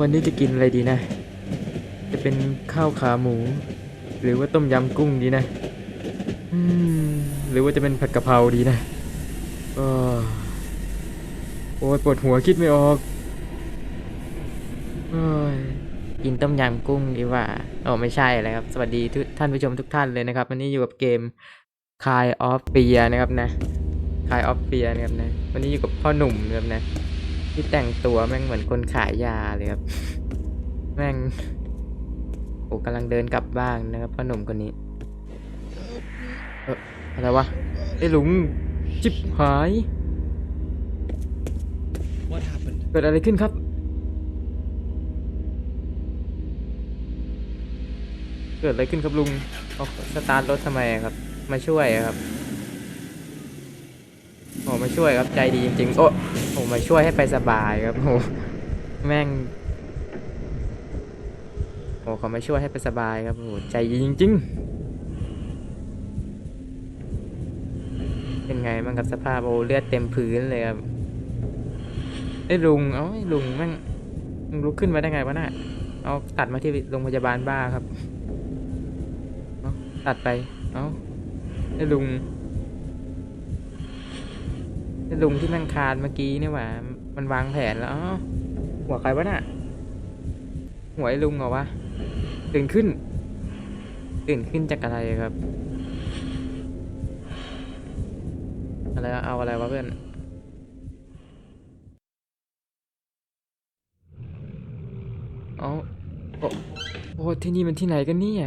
วันนี้จะกินอะไรดีนะ จะเป็นข้าวขาหมู หรือว่าต้มยำกุ้งดีนะหรือว่าจะเป็นผัดกะเพราดีนะโอ้ยปวดหัวคิดไม่ออกกินต้มยำกุ้งดีกว่าโอไม่ใช่เลยครับ สวัสดีทุกท่านผู้ชมทุกท่านเลยนะครับ วันนี้อยู่กับเกม Cry of Fear นะครับนะ Cry of Fear นะครับนะ วันนี้อยู่กับพ่อหนุ่มนะครับนะ ที่แต่งตัวแม่งเหมือนคนขายยาเลยครับ แม่งโอ้กำลังเดินกลับบ้านนะครับพ่อหนุ่มคนนี้ เอออะไรวะไอ้หลุงจิบหาย What happened? เกิดอะไรขึ้นครับเกิดอะไรขึ้นครับลุงเอาสตาร์ทรถทำไมอะครับ มาช่วยอะครับโอ้มาช่วยครับใจดีจริงๆ โอ้ โอ้มาช่วยให้ไปสบายครับโอ้แม่งโอ้เขามาช่วยให้ไปสบายครับโอ้ใจดีจริง ๆ เป็นไงบ้างครับสภาพโอ้เลือดเต็มพื้นเลยครับไอ้ลุงเอ้าไอ้ลุงแม่งมึงลุกขึ้นมาได้ไงวะน่ะเอาตัดมาที่โรงพยาบาลบ้าครับเอาตัดไปเอาไอ้ลุง ลุงที่ม่งคานเมื่อกี้นี่หว่า มันวางแผนแล้ว หัวใครวะน่ะ หัวไอ้ลุงเหรอวะ ตื่นขึ้น ตื่นขึ้นจากอะไรครับ อะไร เอาอะไรวะเพื่อนเอาโอ้โอ้ที่นี่มันที่ไหนกันเนี่ย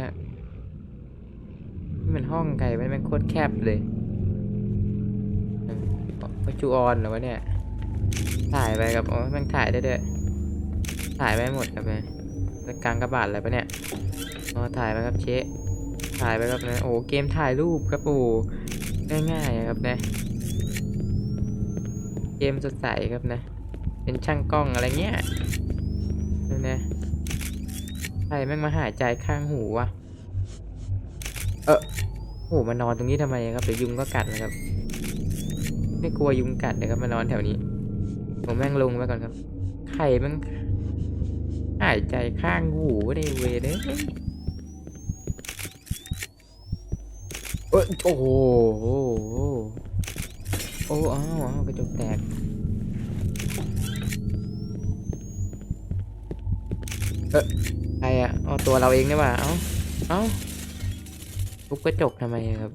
นี่มันห้องไก่มันเป็นโคตรแคบเลย ปัจจุออนเหรอวะเนี่ย ถ่ายไปกับโอ้แมันถ่ายได้ด้วย ถ่ายไปหมดครับเนี่ยกลางกระบาดอะไรปะเนี่ยอ๋อถ่ายไปครับเชะถ่ายไปครับนะโอ้เกมถ่ายรูปครับโอ้ง่ายๆครับนะ เกมสดใสครับนะ เป็นช่างกล้องอะไรเงี้ยดูนะใครแม่งมาหายใจข้างหูวะ เออโหมานอนตรงนี้ทำไมครับเดี๋ยวยุงก็กัดนะครับ ไม่กลัวยุงกัดนะครับมานอนแถวนี้ ผมแม่งลงไปก่อนครับ ไข่แม่งหายใจข้างหูในเวเลยเอยโอ้โหโอ้โห โอ้อ้าวอ้าวกระจกแตกเออใครอะเอาตัวเราเองนี่หว่าเอ้าเอ้าทุบกระจกทำไมครับ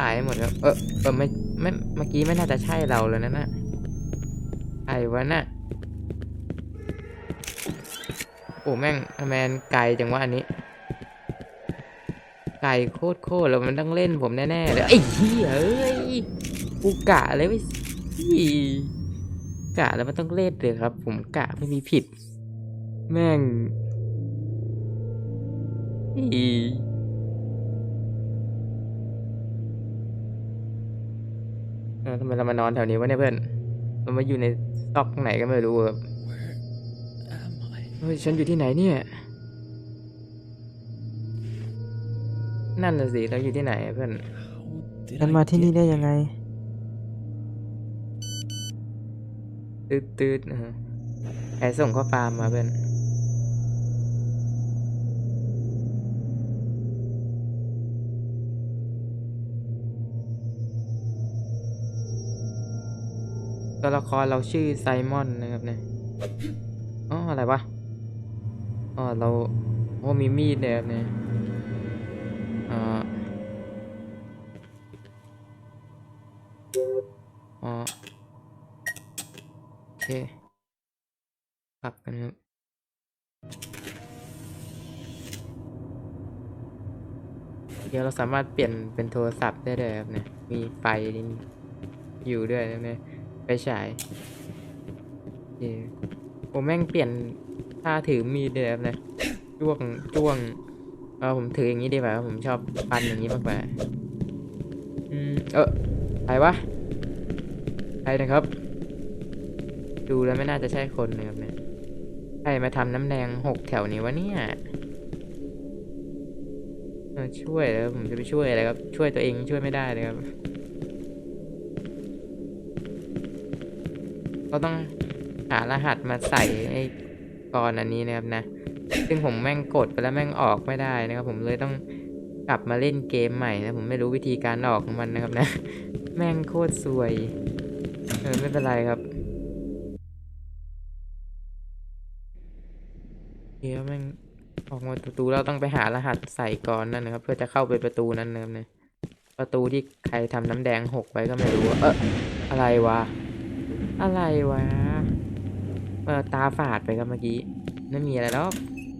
ตายหมดครับเออเออไม่ไม่เมื่อกี้ไม่น่าจะใช่เราเลยนะน่ะใครวะน่ะโอ้แม่งทำไมนไกลจังวะอันนี้ ไก่โคตรโคตรแล้วมันต้องเล่นผมแน่ๆเลยไอ้เหี้ยเอ้ยกูกะเลยไว้สิกะแล้วมันต้องเล่นเลยครับ ผมกะไม่มีผิด แม่งอี ออทำไมเรามานอนแถวนี้วะเนี่ยเพื่อนเรามาอยู่ในซอกไหนก็ไม่รู้ครับ Where am I? เฮ้ยฉันอยู่ที่ไหนเนี่ย นั่นน่ะสิเราอยู่ที่ไหนอะเพื่อน How did ฉัน I มาที่นี่ get ได้ยังไงตืดตืดนะฮะใครส่งข้อความมาเพื่อน ตัวละครเราชื่อไซมอนนะครับเนี่ยอ๋ออะไรวะอ๋อเราโอ้มีมีดเนี่ยครับเนี่ยอ่าอ๋อโอเคปรับกันครับเดี๋ยวเราสามารถเปลี่ยนเป็นโทรศัพท์ได้เลยครับเนี่ยมีไฟอยู่ด้วยนะเนี่ย ไฟฉายโอเคโอ้แม่งเปลี่ยนท่าถือมีดเลยครับเนี่ยจ้วงจ้วงเออผมถืออย่างนี้ดีกว่าผมชอบปันอย่างนี้มากกว่าอืมเออใครวะใครนะครับ ดูแล้วไม่น่าจะใช่คนนะครับเนี่ยใครมาทำน้ำแดงหกแถวนี้วะเนี่ยช่วยแล้วผมจะไปช่วยอะไรครับ ช่วยตัวเองช่วยไม่ได้เลยครับ เราต้องหารหัสมาใส่ไอ้กรอันนี้นะครับนะ ซึ่งผมแม่งกดไปแล้วแม่งออกไม่ได้นะครับ ผมเลยต้องกลับมาเล่นเกมใหม่นะผมไม่รู้วิธีการออกของมันนะครับนะ แม่งโคตรซวยเออไม่เป็นไรครับเดี๋ยวแม่งออกมาประตูเราต้องไปหารหัสใส่ก่อนนั่นนะครับ เพื่อจะเข้าไปประตูนั้นนะครับเนี่ยประตูที่ใครทำน้ำแดงหกไว้ก็ไม่รู้เอออะไรวะ อะไรวะ เออตาฝาดไปครับเมื่อกี้ไม่มีอะไรแล้ว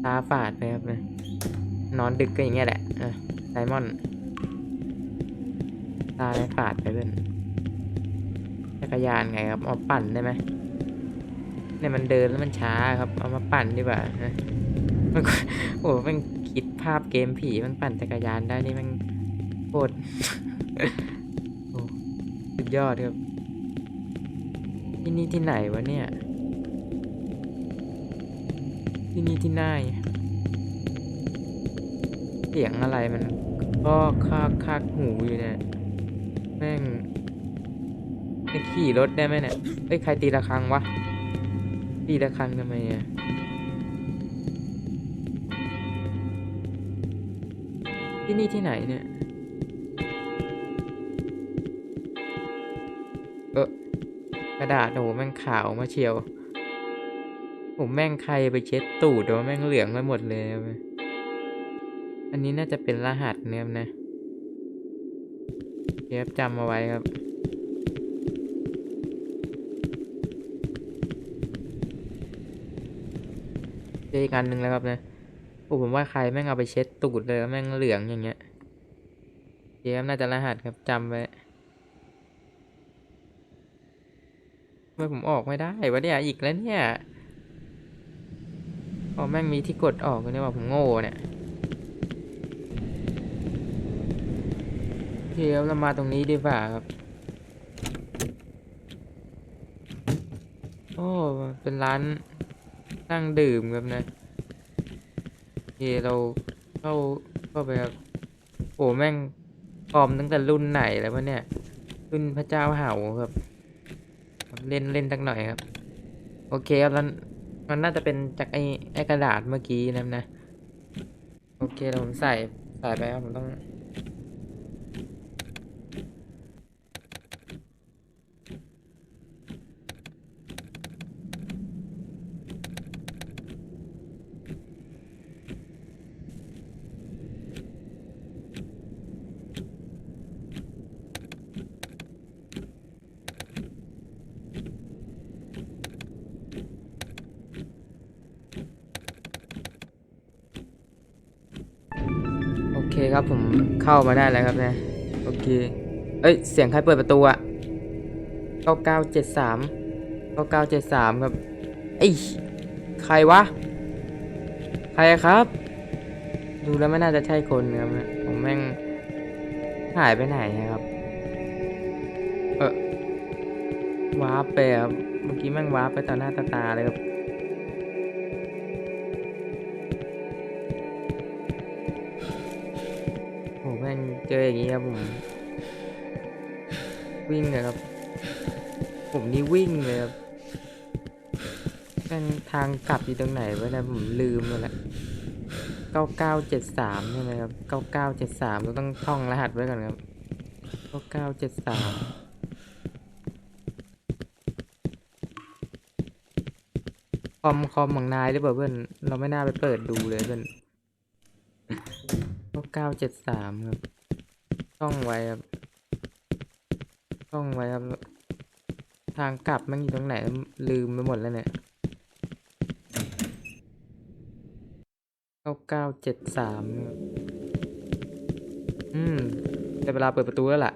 ตาฝาดไปครับเนี่ยนอนดึกก็อย่างเงี้ยแหละเออไซมอน ตาฝาดไปเพื่อนจักรยานไงครับเอาปั่นได้ไหมเนี่ยมันเดินแล้วมันช้าครับเอามาปั่นดีกว่านะมันโอ้มันคิดภาพเกมผีมันปั่นจักรยานได้นี่มันโคตรโอ้สุดยอดครับ ที่นี่ที่ไหนวะเนี่ย ที่นี่ที่ไหนเสียงอะไรมันก็คากคากหูอยู่เนี่ย แม่งจะขี่รถได้ไหมเนี่ยเอ้ยใครตีระฆังวะ ตีระฆังทำไมอะที่นี่ที่ไหนเนี่ย ระดาษโอ้โหแม่งขาวมาเชียวผมแม่งใครไปเช็ดตูดวะแม่งเหลืองไปหมดเลยอันนี้น่าจะเป็นรหัสเนี่ยนะเก็บจำเอาไว้ครับเจออีกอันหนึ่งแล้วครับนะโอ้ผมว่าใครแม่งเอาไปเช็ดตูดเลยแล้วแม่งเหลืองอย่างเงี้ยเจมน่าจะรหัสครับจำไว้ทำ ไมผมออกไม่ได้วะเนี่ยอีกแล้วเนี่ยพอแม่งมีที่กดออกเนี่ยว่าผมโง่เนี่ยเคครับเรามาตรงนี้ดีกว่าครับโอ้เป็นร้านนั่งดื่มครับนะโอเคเราเข้าเข้าไปครับโอ้แม่งปลอมตั้งแต่รุ่นไหนแล้ววะเนี่ยรุ่นพระเจ้าเห่าครับ เล่นเล่นสักหน่อยครับ โอเคครับแล้วมันน่าจะเป็นจากไอ้ไอ้กระดาษเมื่อกี้นะนะ โอเคเราผมใส่ใส่ไปครับผมต้อง เคครับผมเข้ามาได้แล้วครับเนี่ยโอเค เอ้ย เสียงใครเปิดประตูอะเก้าเก้าเจ็ดสามเก้าเก้าเจ็ดสามครับไอ้ยใครวะ ใครครับ ดูแล้วไม่น่าจะใช่คนครับผมแม่งหายไปไหนอะครับ เออวาร์ปไปครับเมื่อกี้แม่งวาร์ปไปต่อหน้าต่อตาเลยครับ เจออย่างงี้ครับผม วิ่งเลยครับ ผมนี่วิ่งเลยครับแม่งทางกลับอยู่ตรงไหนวะเนะผมลืมแล้วแหละเก้าเก้าเจ็ดสามใช่ไหมครับเก้าเราต้องท่องรหัสไว้ก่อนครับเก้าเก้าเจ็ดสามคอมคอมของนายหรือเปล่าเพื่อน เราไม่น่าไปเปิดดูเลยเพื่อนเก้าเก้าเจ็ดสามครับ ท่องไว้ครับท่องไว้ครับ ทางกลับมันอยู่ตรงไหน ลืมไปหมดแล้วเนี่ยเก้าเก้าเจ็ดสามอืมได้เวลาเปิดประตูแล้วล่ะ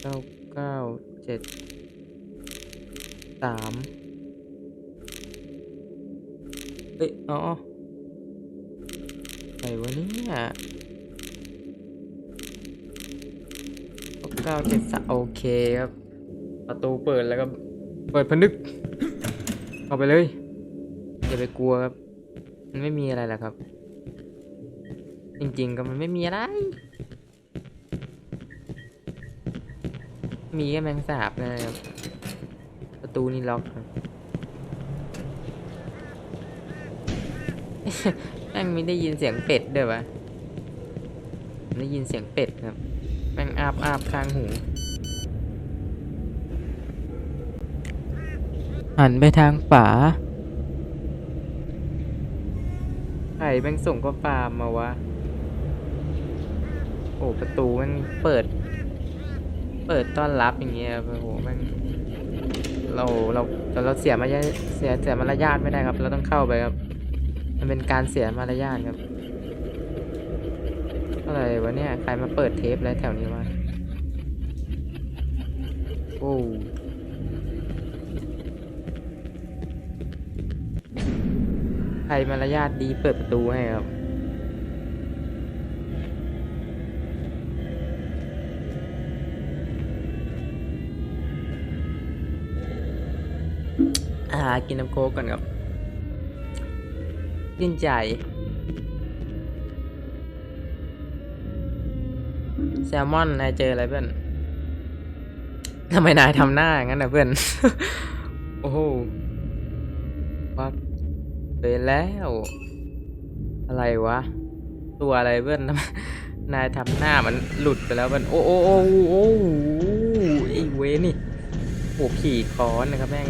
เก้าเก้าเจ็ดสามเอ้ยอ๋อไหนวะเนี่ย เก้าเจ็ดสโอเคครับ ประตูเปิดแล้วก็เปิดพนึกเข้าไปเลยอย่าไปกลัวครับ มันไม่มีอะไรหรอกครับ จริงๆก็มันไม่มีอะไร มีแค่แมงสาบนะครับ ประตูนี่ล็อกครับแม่งไม่ได้ยินเสียงเป็ดเด้อวะได้ยินเสียงเป็ดครับแม่ง อาบอาบข้างหู หันไปทางฝาใครแม่งส่งข้อความมาวะ โอ้ประตูแม่งเปิด เปิดต้อนรับอย่างเงี้ยครับโอ้โหแม่งเราเราเราเราเสียมารยาเสียเสียมารยาทไม่ได้ครับ เราต้องเข้าไปครับ มันเป็นการเสียมารยาทครับ อะไรวะเนี่ย ใครมาเปิดเทปอะไรแถวนี้วะ โอ้ใครมารยาทดีเปิดประตูให้ครับ อ่า กินน้ำโค้กก่อนครับชื่นใจ แซลมอนนายเจออะไรเพื่อนทำไมนายทำหน้าอย่างนั้นนะเพื่อน โอ้โหวับเจอแล้ว อะไรวะ ตัวอะไรเพื่อนทำไมนายทำหน้ามันหลุดไปแล้วเพื่อน โอ้โอ้โอ้โอ้โหไอ้เวนี่โอ้ขี่คอนนะครับแม่ง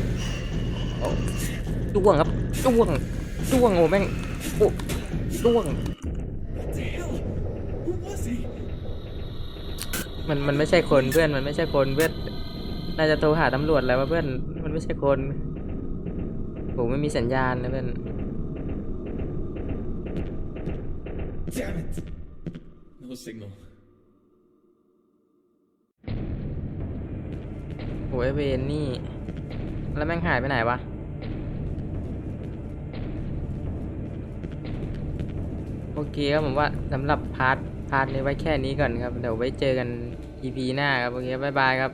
โอ้จ้วงครับจ้วงจ้วงโอ้แม่งโอ้จ้วง มันมันไม่ใช่คนเพื่อนมันไม่ใช่คนเพื่อนน่าจะโทรหาตำรวจแล้วว่าเพื่อนมันไม่ใช่คนโอ้ไม่มีสัญญาณนะเพื่อน Damn it! No signal. โอ้ยเวนนี่ แล้วแม่งหายไปไหนวะโอเคครับผมว่าสำหรับพาร์ทพาร์ทนี้ไว้แค่นี้ก่อนครับ เดี๋ยวไว้เจอกัน EP หน้าครับโอเคบ๊ายบายครับ